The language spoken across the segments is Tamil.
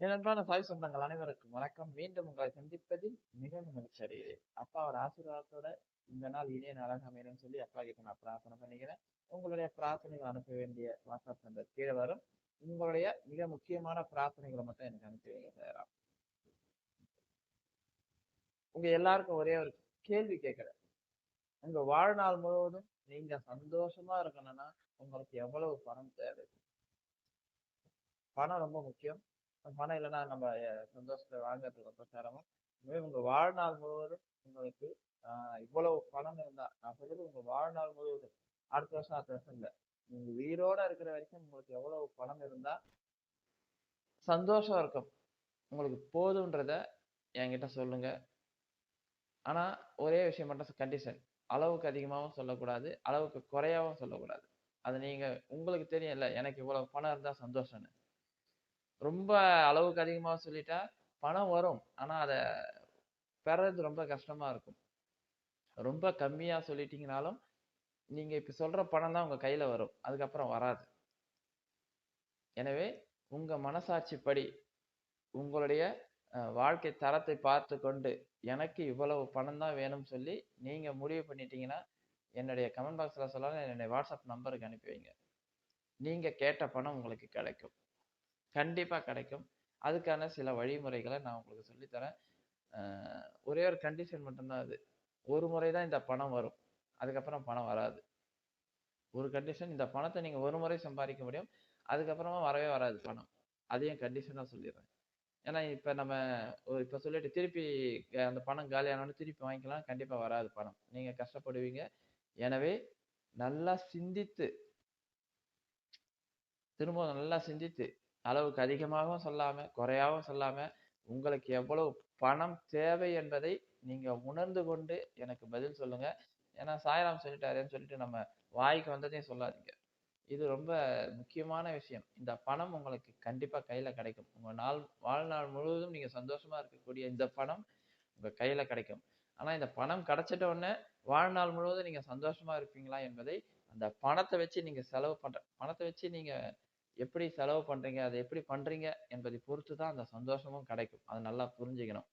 என் சாய் சொந்தங்கள் அனைவருக்கும் வணக்கம். மீண்டும் உங்களை சந்திப்பதில் மிகவும் மகிழ்ச்சி அடைகிறேன். அப்பாவோட ஆசீர்வாதத்தோட இந்த நாள் இனிய நாளாக அமையணும்னு சொல்லி அப்பா கிட்ட நான் பிரார்த்தனை பண்ணிக்கிறேன். உங்களுடைய பிரார்த்தனைகள் அனுப்ப வேண்டிய வாட்ஸ்அப் நம்பர் கீழே வரும். உங்களுடைய மிக முக்கியமான பிரார்த்தனைகளை மட்டும் எனக்கு அனுப்பி வைங்க சார். உங்க எல்லாருக்கும் ஒரே ஒரு கேள்வி கேட்கிறேன். உங்க வாழ்நாள் முழுவதும் நீங்க சந்தோஷமா இருக்கணும்னா உங்களுக்கு எவ்வளவு பணம் தேவை? பணம் ரொம்ப முக்கியம். பணம் இல்லைன்னா நம்ம சந்தோஷத்தை வாங்குறதுக்கு ரொம்ப சிரமம். எனவே உங்க வாழ்நாள் முழுவதும் உங்களுக்கு ஆஹ், இவ்வளவு பணம் இருந்தா நான் சொல்றது உங்க வாழ்நாள் முழுவதும். அடுத்த வருஷம் அடுத்த வருஷம் இல்ல. நீங்க உயிரோட இருக்கிற வரைக்கும் உங்களுக்கு எவ்வளவு பணம் இருந்தா சந்தோஷம் இருக்கும். உங்களுக்கு போதுன்றத என்கிட்ட சொல்லுங்க. ஆனா ஒரே விஷயம் மட்டும் கண்டிஷன் அளவுக்கு அதிகமாகவும் சொல்லக்கூடாது அளவுக்கு குறையாவும் சொல்லக்கூடாது. அது நீங்க உங்களுக்கு தெரியும்ல எனக்கு இவ்வளவு பணம் இருந்தா சந்தோஷம்னு. ரொம்ப அளவுக்கு அதிகமாக சொல்லிட்டா பணம் வரும். ஆனால் அதை பெறது ரொம்ப கஷ்டமாக இருக்கும். ரொம்ப கம்மியாக சொல்லிட்டீங்கனாலும் நீங்கள் இப்போ சொல்கிற பணம் தான் உங்கள் கையில் வரும். அதுக்கப்புறம் வராது. எனவே உங்கள் மனசாட்சிப்படி உங்களுடைய வாழ்க்கை தரத்தை பார்த்து கொண்டு எனக்கு இவ்வளவு பணம் தான் வேணும்னு சொல்லி நீங்கள் முடிவு பண்ணிட்டீங்கன்னா என்னுடைய கமெண்ட் பாக்ஸில் சொல்லலாம் என்னுடைய வாட்ஸ்அப் நம்பருக்கு அனுப்பி வைங்க. நீங்கள் கேட்ட பணம் உங்களுக்கு கிடைக்கும். கண்டிப்பாக கிடைக்கும். அதுக்கான சில வழிமுறைகளை நான் உங்களுக்கு சொல்லித்தரேன். அஹ் ஒரே ஒரு கண்டிஷன் மட்டும்தான் அது. ஒரு முறை தான் இந்த பணம் வரும். அதுக்கப்புறம் பணம் வராது. ஒரு கண்டிஷன் இந்த பணத்தை நீங்க ஒரு முறை சம்பாதிக்க முடியும். அதுக்கப்புறமா வரவே வராது பணம். அதையும் கண்டிஷனா சொல்லிடுறேன். ஏன்னா இப்ப நம்ம ஒரு இப்ப சொல்லிட்டு திருப்பி அந்த பணம் காலியானோடனே திருப்பி வாங்கிக்கலாம். கண்டிப்பா வராது பணம். நீங்க கஷ்டப்படுவீங்க. எனவே நல்லா சிந்தித்து திரும்ப நல்லா சிந்தித்து அளவுக்கு அதிகமாகவும் சொல்லாமல் குறையாகவும் சொல்லாமல் உங்களுக்கு எவ்வளவு பணம் தேவை என்பதை நீங்கள் உணர்ந்து கொண்டு எனக்கு பதில் சொல்லுங்கள் ஏன்னா சாய்ராம் சொல்லிட்டாருன்னு சொல்லிட்டு நம்ம வாய்க்கு வந்ததையும் சொல்லாதீங்க. இது ரொம்ப முக்கியமான விஷயம். இந்த பணம் உங்களுக்கு கண்டிப்பாக கையில் கிடைக்கும். உங்கள் நாள் வாழ்நாள் முழுவதும் நீங்கள் சந்தோஷமாக இருக்கக்கூடிய இந்த பணம் உங்கள் கையில் கிடைக்கும். ஆனால் இந்த பணம் கிடைச்சிட்ட உடனே வாழ்நாள் முழுவதும் நீங்கள் சந்தோஷமாக இருப்பீங்களா என்பதை அந்த பணத்தை வச்சு நீங்கள் செலவு பண்ணுற பணத்தை வச்சு நீங்கள் எப்படி செலவு பண்ணுறீங்க அதை எப்படி பண்ணுறீங்க என்பதை பொறுத்து தான் அந்த சந்தோஷமும் கிடைக்கும். அதை நல்லா புரிஞ்சுக்கணும்.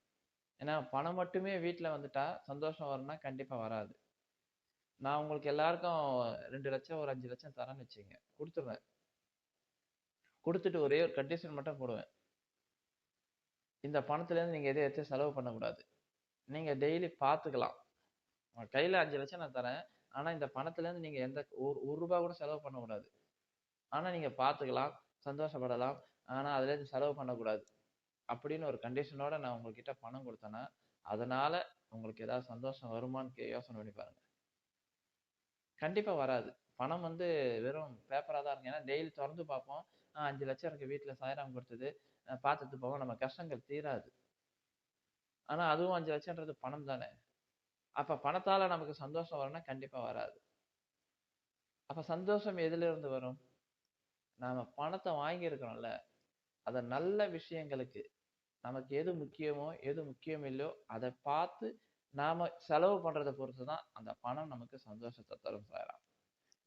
ஏன்னா பணம் மட்டுமே வீட்டில் வந்துட்டா சந்தோஷம் வரும்னா கண்டிப்பாக வராது. நான் உங்களுக்கு எல்லாருக்கும் ரெண்டு லட்சம் ஒரு அஞ்சு லட்சம் தரேன்னு வச்சுங்க கொடுத்துருவேன். கொடுத்துட்டு ஒரே ஒரு கண்டிஷன் மட்டும் போடுவேன். இந்த பணத்துலேருந்து நீங்கள் நீங்க எதையும் எடுத்து செலவு பண்ணக்கூடாது. நீங்கள் டெய்லி பார்த்துக்கலாம். கையில் அஞ்சு லட்சம் நான் தரேன். ஆனால் இந்த பணத்துலேருந்து நீங்கள் எந்த ஒரு ஒரு ரூபா கூட செலவு பண்ணக்கூடாது. ஆனா நீங்க பார்த்துக்கலாம் சந்தோஷப்படலாம். ஆனா அதுல இருந்து செலவு பண்ணக்கூடாது. அப்படின்னு ஒரு கண்டிஷனோட நான் உங்ககிட்ட பணம் கொடுத்தேன்னா அதனால உங்களுக்கு ஏதாவது சந்தோஷம் வருமான்னு யோசனை பண்ணி பாருங்க. கண்டிப்பா வராது. பணம் வந்து வெறும் பேப்பராக தான் இருக்கும் ஏன்னா டெய்லி திறந்து பார்ப்போம். அஞ்சு லட்சம் இருக்குது வீட்டுல சாயராம் கொடுத்தது. பார்த்துட்டு போவோம். நம்ம கஷ்டங்கள் தீராது. ஆனா அதுவும் அஞ்சு லட்சம்ன்றது பணம் தானே. அப்ப பணத்தால நமக்கு சந்தோஷம் வரும்னா கண்டிப்பா வராது. அப்ப சந்தோஷம் எதுல இருந்து வரும்? நாம பணத்தை வாங்கியிருக்கிறோம்ல அதை நல்ல விஷயங்களுக்கு நமக்கு எது முக்கியமோ எது முக்கியம் இல்லையோ அதை பார்த்து நாம செலவு பண்றதை பொறுத்து தான் அந்த பணம் நமக்கு சந்தோஷத்தை தரும் சாரா.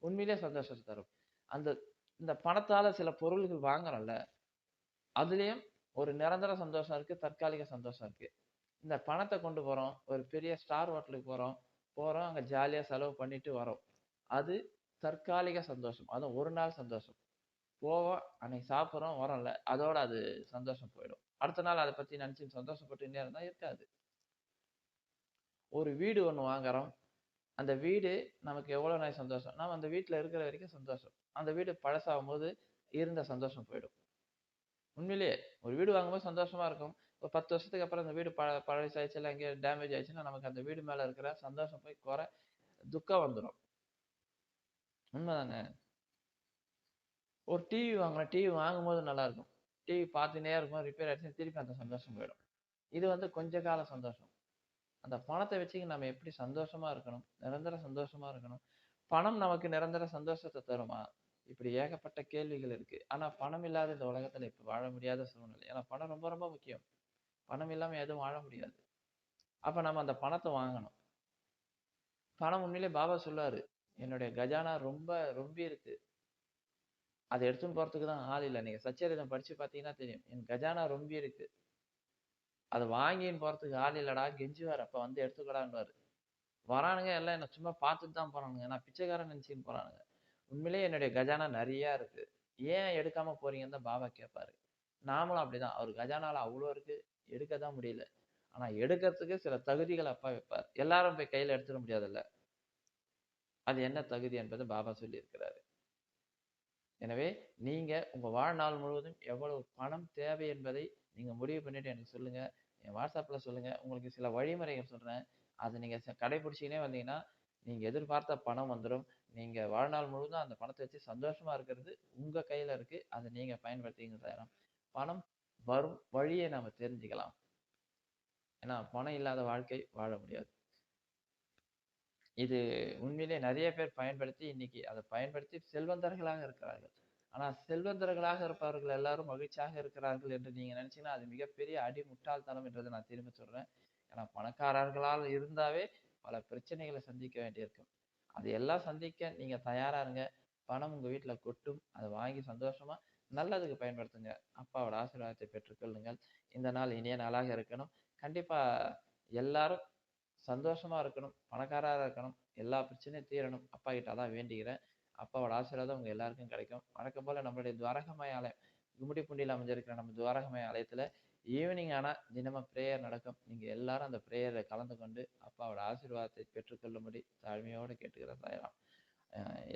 உண்மையிலே சந்தோஷத்தை தரும். அந்த இந்த பணத்தால சில பொருள்கள் வாங்குறோம்ல அதுலேயும் ஒரு நிரந்தர சந்தோஷம் இருக்கு தற்காலிக சந்தோஷம் இருக்கு. இந்த பணத்தை கொண்டு போறோம் ஒரு பெரிய ஸ்டார் ஹோட்டலுக்கு போறோம் போறோம் அங்க ஜாலியா செலவு பண்ணிட்டு வரோம். அது தற்காலிக சந்தோஷம் அதுவும் ஒரு நாள் சந்தோஷம். போவோம் அன்னைக்கு சாப்பிட்றோம் வரோம்ல அதோட அது சந்தோஷம் போயிடும். அடுத்த நாள் அதை பத்தி நினைச்சு சந்தோஷப்பட்டுட்டே இருந்தா இருக்காது. ஒரு வீடு ஒன்று வாங்குறோம். அந்த வீடு நமக்கு எவ்வளவு நாள் சந்தோஷம்? நம்ம அந்த வீட்டில் இருக்கிற வரைக்கும் சந்தோஷம். அந்த வீடு பழசாகும் போது இருந்த சந்தோஷம் போயிடும். உண்மையிலேயே ஒரு வீடு வாங்கும்போது சந்தோஷமா இருக்கும். ஒரு பத்து வருஷத்துக்கு அப்புறம் அந்த வீடு பழ பழசாயிடுச்சு இல்லை எங்கேயோ டேமேஜ் ஆயிடுச்சுன்னா நமக்கு அந்த வீடு மேல இருக்கிற சந்தோஷம் போய் குறை துக்கம் வந்துடும் உண்மைதாங்க ஒரு டிவி வாங்குறோம் டிவி வாங்கும்போது நல்லாயிருக்கும். டிவி பார்த்துனே இருக்கும் ரிப்பேர் ஆகிடுச்சுன்னா திருப்பி அந்த சந்தோஷம் போயிடும். இது வந்து கொஞ்ச கால சந்தோஷம். அந்த பணத்தை வச்சு நம்ம எப்படி சந்தோஷமாக இருக்கணும்? நிரந்தர சந்தோஷமாக இருக்கணும். பணம் நமக்கு நிரந்தர சந்தோஷத்தை தருமா? இப்படி ஏகப்பட்ட கேள்விகள் இருக்குது ஆனால் பணம் இல்லாத இந்த உலகத்தில் இப்போ வாழ முடியாத சூழ்நிலை. ஏன்னா பணம் ரொம்ப ரொம்ப முக்கியம். பணம் இல்லாமல் எதுவும் வாழ முடியாது. அப்போ நம்ம அந்த பணத்தை வாங்கணும். பணம் உண்மையிலே பாபா சொல்லாரு என்னுடைய கஜானா ரொம்ப ரொம்ப இருக்கு. அதை எடுத்துன்னு போறதுக்கு தான் ஆள் இல்லை. நீங்க சச்சரிதம் படிச்சு பார்த்தீங்கன்னா தெரியும். என் கஜானா ரொம்ப இருக்கு. அதை வாங்கின்னு போறதுக்கு ஆள் இல்லடா. கெஞ்சுவார் அப்ப வந்து எடுத்துக்கடான்னுவாரு. வரானுங்க எல்லாம் என்ன சும்மா பார்த்துட்டு தான் போறானுங்க. நான் பிச்சைக்காரன் நினைச்சுன்னு போறானுங்க. உண்மையிலேயே என்னுடைய கஜானா நிறையா இருக்கு. ஏன் எடுக்காம போறீங்கன்னு தான் பாபா கேட்பாரு நாமளும் அப்படிதான். அவர் கஜானால அவ்வளோ இருக்கு. எடுக்க தான் முடியல. ஆனா எடுக்கிறதுக்கு சில தகுதிகள் அப்பா வைப்பார். எல்லாரும் போய் கையில எடுத்துட முடியாதுல்ல. அது என்ன தகுதி என்பது பாபா சொல்லியிருக்கிறாரு. எனவே நீங்கள் உங்கள் வாழ்நாள் முழுவதும் எவ்வளவு பணம் தேவை என்பதை நீங்கள் முடிவு பண்ணிவிட்டு எனக்கு சொல்லுங்கள் என் வாட்ஸ்அப்பில் சொல்லுங்கள் உங்களுக்கு சில வழிமுறைகள் சொல்கிறேன் அதை நீங்கள் கடைபிடிச்சிக்கினே வந்தீங்கன்னா நீங்கள் எதிர்பார்த்த பணம் வந்துடும் நீங்கள் வாழ்நாள் முழுவதும் அந்த பணத்தை வச்சு சந்தோஷமாக இருக்கிறது உங்கள் கையில் இருக்குது அதை நீங்கள் பயன்படுத்திங்க பணம் வரும் வழியை நம்ம தெரிஞ்சுக்கலாம். ஏன்னா பணம் இல்லாத வாழ்க்கை வாழ முடியாது. இது உண்மையிலே நிறைய பேர் பயன்படுத்தி இன்னைக்கு அதை பயன்படுத்தி செல்வந்தர்களாக இருக்கிறார்கள். ஆனால் செல்வந்தர்களாக இருப்பவர்கள் எல்லாரும் மகிழ்ச்சியாக இருக்கிறார்கள் என்று நீங்க நினைச்சீங்கன்னா அது மிகப்பெரிய அடி முட்டாள்தனம் என்றதை நான் திரும்ப சொல்றேன். ஏன்னா பணக்காரர்களால் இருந்தாவே பல பிரச்சனைகளை சந்திக்க வேண்டியிருக்கும். அது எல்லாம் சந்திக்க நீங்க தயாரா இருங்க. பணம் உங்க வீட்டில் கொட்டும். அதை வாங்கி சந்தோஷமா நல்லதுக்கு பயன்படுத்துங்க. அப்பாவோட ஆசீர்வாதத்தை பெற்றுக்கொள்ளுங்கள். இந்த நாள் இனிய நாளாக இருக்கணும். கண்டிப்பா எல்லாரும் சந்தோஷமாக இருக்கணும் பணக்காரராக இருக்கணும் எல்லா பிரச்சனையும் தீரணும். அப்பா கிட்ட அதான் வேண்டிக்கிறேன். அப்பாவோட ஆசீர்வாதம் உங்கள் எல்லாருக்கும் கிடைக்கும். வழக்கம் போல் நம்மளுடைய துவாரகமய ஆலயம் கும்மிடிப்பூண்டியில் அமைஞ்சிருக்கிற நம்ம துவாரகமய ஆலயத்தில் ஈவினிங் ஆனால் தினமும் ப்ரேயர் நடக்கும். நீங்கள் எல்லாரும் அந்த ப்ரேயரில் கலந்து கொண்டு அப்பாவோட ஆசீர்வாதத்தை பெற்றுக்கொள்ளும்படி தாழ்மையோடு கேட்டுக்கிறேன் சாயலாம்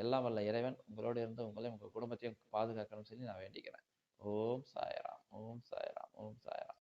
எல்லாம் வல்ல இறைவன் உங்களோடு இருந்து உங்களையும் உங்கள் குடும்பத்தையும் பாதுகாக்கணும்னு சொல்லி நான் வேண்டிக்கிறேன். ஓம் சாயராம் ஓம் சாயராம் ஓம் சாயராம்.